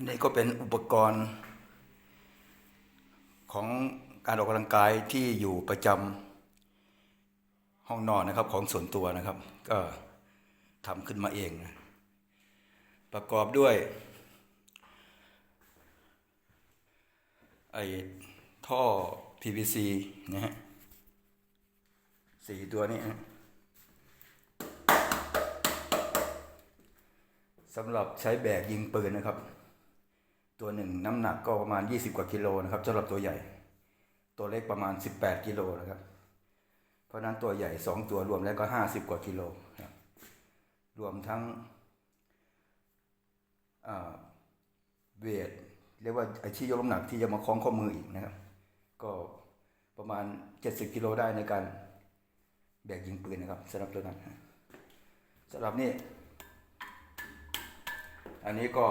นนี้ก็เป็นอุปกรณ์ของการออกกำลังกายที่อยู่ประจำห้องนอนนะครับของส่วนตัวนะครับ ก็ทำขึ้นมาเองนะประกอบด้วยไอ้ท่อ PVC นะฮะสี่ตัวนี้นะสำหรับใช้แบกยิงปืนนะครับ ตัวหนึ่งน้ำหนักก็ประมาณ 20 กว่ากิโลนะครับสำหรับตัวใหญ่ ตัวเล็กประมาณ 18 กิโลนะครับ เพราะนั้นตัวใหญ่ 2 ตัวรวมแล้วก็ 50 กว่ากิโลครับรวมทั้งเวทเรียกว่าไอที่ยกน้ำหนักที่จะมาคล้องข้อมืออีกนะครับ ก็ประมาณ 70 กิโลได้ในการแบกยิงปืนนะครับสำหรับตัวนั้นสำหรับนี่อันนี้ก็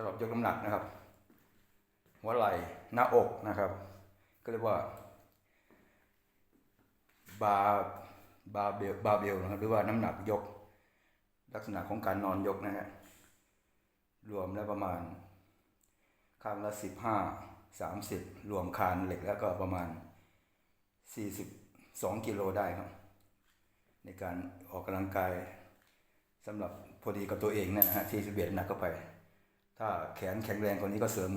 สำหรับยกน้ำหนักนะครับ หัวไหล่หน้าอกนะครับ ก็เรียกว่าบาบาเบลบาเบลนะครับหรือว่าน้ำหนักยก ลักษณะของการนอนยกนะฮะรวมแล้วประมาณข้างละสิบห้าสามสิบรวมคานเหล็กแล้วก็ประมาณสี่สิบสองกิโลได้ครับในการออกกำลังกายสำหรับพอดีกับตัวเองนะฮะที่สิบเอ็ดหนักเข้าไป ถ้าแขนแข็งแรงกว่านี้ก็เสริม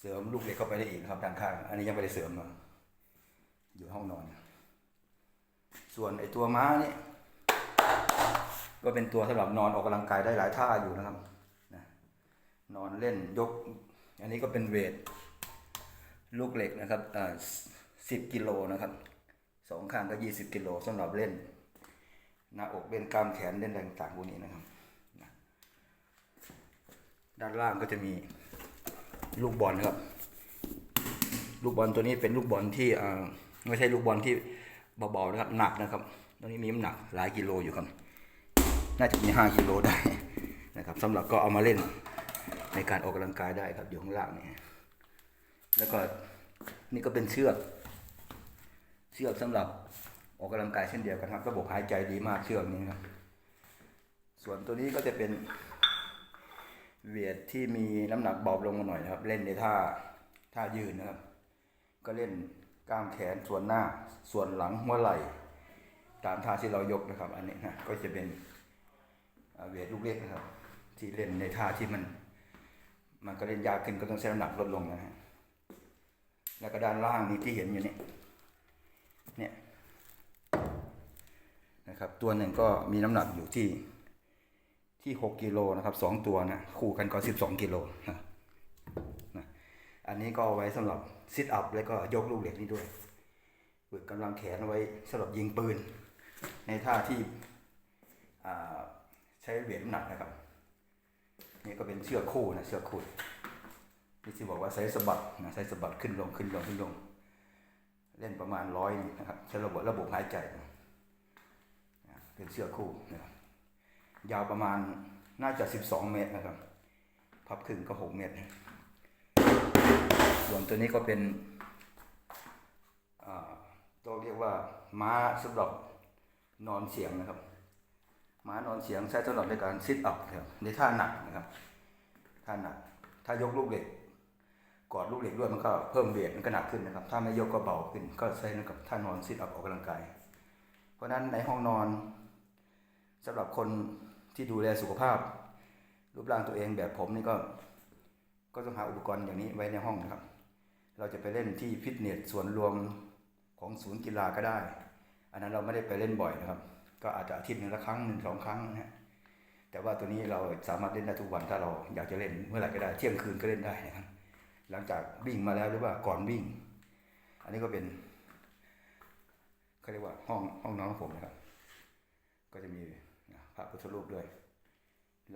เสริมลูกเหล็กเข้าไปได้อีกนะครับด้านข้าง อันนี้ยังไม่ได้เสริมอยู่ห้องนอน ส่วนไอตัวม้านี่ก็เป็นตัวสำหรับนอนออกกำลังกายได้หลายท่าอยู่นะครับนะนอนเล่นยก อันนี้ก็เป็นเวท ลูกเหล็กนะครับอ่าสิบกิโลนะครับสองข้างก็ยี่สิบกิโลสำหรับเล่นหน้าอกเล่นกล้ามแขนเล่นอะไรต่างพวกนี้นะครับ ด้านล่างก็จะมีลูกบอลครับ ลูกบอลตัวนี้เป็นลูกบอลที่อ่าไม่ใช่ลูกบอลที่เบาๆนะครับหนักนะครับตัวนี้มีน้ำหนักหลายกิโลอยู่ครับ น่าจะมีห้ากิโลได้นะครับสำหรับก็เอามาเล่นในการออกกำลังกายได้ครับอยู่ข้างล่างนี่แล้วก็นี่ก็เป็นเชือก เชือกสำหรับออกกำลังกายเช่นเดียวกันครับ ระบบหายใจดีมากเชือกนี้ครับส่วนตัวนี้ก็จะเป็น เวทที่มีน้ำหนักเบาลงมาหน่อยนะครับ เล่นในท่าท่ายืนนะครับ ก็เล่นกล้ามแขนส่วนหน้าส่วนหลังหัวไหล่ ตามท่าที่เรายกนะครับ อันนี้นะก็จะเป็นอ่าเวทลูกเล็กนะครับ ที่เล่นในท่าที่มัน มันก็เล่นยากขึ้นก็ต้องใช้น้ำหนักลดลงนะฮะแล้วก็ด้านล่างนี้ที่เห็นอยู่นี่เนี่ยนะครับ ตัวหนึ่งก็มีน้ำหนักอยู่ที่ ที่หกกิโลนะครับสองตัวนะคู่กันก็สิบสองกิโลนะนะอันนี้ก็เอาไว้สำหรับซิทอัพแล้วก็ยกลูกเหล็กนี่ด้วยฝึกกำลังแขนเอาไว้สำหรับยิงปืน ในท่าที่ใช้เวทน้ำหนักนะครับนี่ก็เป็นเชือกคู่นะเชือกคู่ที่ที่บอกว่าใช้สะบัดนะใช้สะบัดขึ้นลงขึ้นลงขึ้นลง เล่นประมาณร้อยนะครับใช้ระบบระบบหายใจนะเป็นเชือกคู่นะครับ ยาวประมาณน่าจะ 12 เมตรนะครับ พับครึ่งก็ 6 เมตร ส่วนตัวนี้ก็เป็นอ่าต้องเรียกว่าม้าสำหรับนอนเสียงนะครับ ม้านอนเสียงใช้สำหรับในการซิทอัพครับในท่าหนักนะครับ ท่าหนัก ถ้ายกลูกเหล็ก กอดลูกเหล็กด้วยมันก็เพิ่มเวทมันก็หนักขึ้นนะครับ ถ้าไม่ยกก็เบาขึ้น ก็ใช้กับท่านอนซิทอัพออกกำลังกาย เพราะฉะนั้นในห้องนอนสำหรับคน ที่ดูแลสุขภาพ รูปร่างตัวเองแบบผมนี่ก็ ก็ต้องหาอุปกรณ์อย่างนี้ไว้ในห้องนะครับ เราจะไปเล่นที่ฟิตเนสส่วนรวมของศูนย์กีฬาก็ได้ อันนั้นเราไม่ได้ไปเล่นบ่อยนะครับ ก็อาจจะอาทิตย์หนึ่งละครั้งหนึ่งสองครั้งนะฮะแต่ว่าตัวนี้เราสามารถเล่นได้ทุกวันถ้าเราอยากจะเล่นเมื่อไหร่ก็ได้เที่ยงคืนก็เล่นได้นะครับ หลังจากวิ่งมาแล้วหรือว่าก่อนวิ่ง อันนี้ก็เป็นเขาเรียกว่าห้องห้องนอนของผมนะครับ ก็จะมี ระพุทธรูปด้วย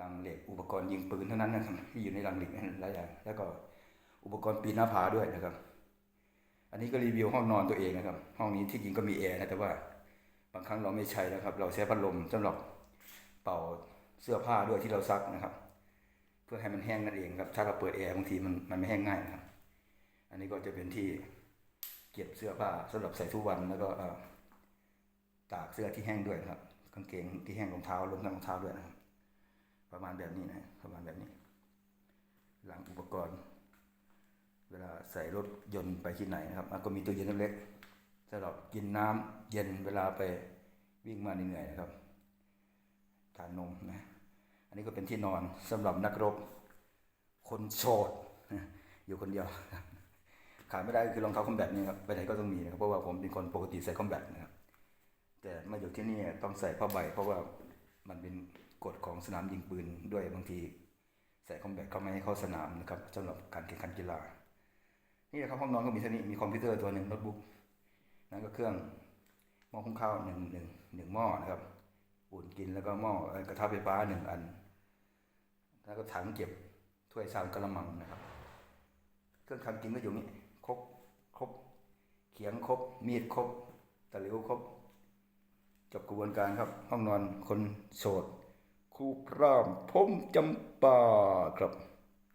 ลังเหล็กอุปกรณ์ยิงปืนเท่านั้นนะครับที่อยู่ในลังเหล็กนั่หลายอย่างแล้วก็อุปกรณ์ปีนหน้าผาด้วยนะครับ อันนี้ก็รีวิวห้องนอนตัวเองนะครับ ห้องนี้ที่จริงก็มีแอร์นะแต่ว่าบางครั้งเราไม่ใช้นะครับ เราใช้พัดลมสำหรับเป่าเสื้อผ้าด้วยที่เราซักนะครับ เพื่อให้มันแห้งนั่นเองครับ ถ้าเราเปิดแอร์บางทีมันมันไม่แห้งง่ายนะครับ อันนี้ก็จะเป็นที่เก็บเสื้อผ้าสำหรับใส่ทุกวันแล้วก็อ่อตากเสื้อที่แห้งด้วยครับ กางเกงที่แห้งรองเท้ารวมทั้งรองเท้าด้วยนะครับ ประมาณแบบนี้นะประมาณแบบนี้ หลังอุปกรณ์ เวลาใส่รถยนต์ไปที่ไหนนะครับก็มีตู้เย็นเล็กสำหรับกินน้ำเย็นเวลาไปวิ่งมาเหนื่อยนะครับทานนมนะอันนี้ก็เป็นที่นอนสำหรับนักรบ คนโสดอยู่คนเดียวขาดไม่ได้คือรองเท้าคอมแบทนี่ครับไปไหนก็ต้องมีนะครับเพราะว่าผมเป็นคนปกติใส่คอมแบทนะครับ แต่มาอยู่ที่นี่ต้องใส่ผ้าใบ เพราะว่ามันเป็นกฎของสนามยิงปืนด้วยบางทีใส่คอมแบทเขาไม่ให้เข้าสนามนะครับสำหรับการแข่งขันกีฬา นี่แหละครับห้องนอนก็มีเท่านี้มีคอมพิวเตอร์ตัวหนึ่งโน้ตบุ๊กนั่นก็เครื่องหม้อหุงข้าวหนึ่งหนึ่งหนึ่งหม้อนะครับอุ่นกินแล้วก็หม้อเอ่อกระทะไฟฟ้าหนึ่งอัน แล้วก็ถังเก็บถ้วยชามกระมังนะครับ เครื่องทำกินก็อยู่นี่ครบครบเขียงครบมีดครบตะหลิวครบ จบกระบวนการครับ ห้องนอนคนโสดครูพร้อมพมจำปาครับ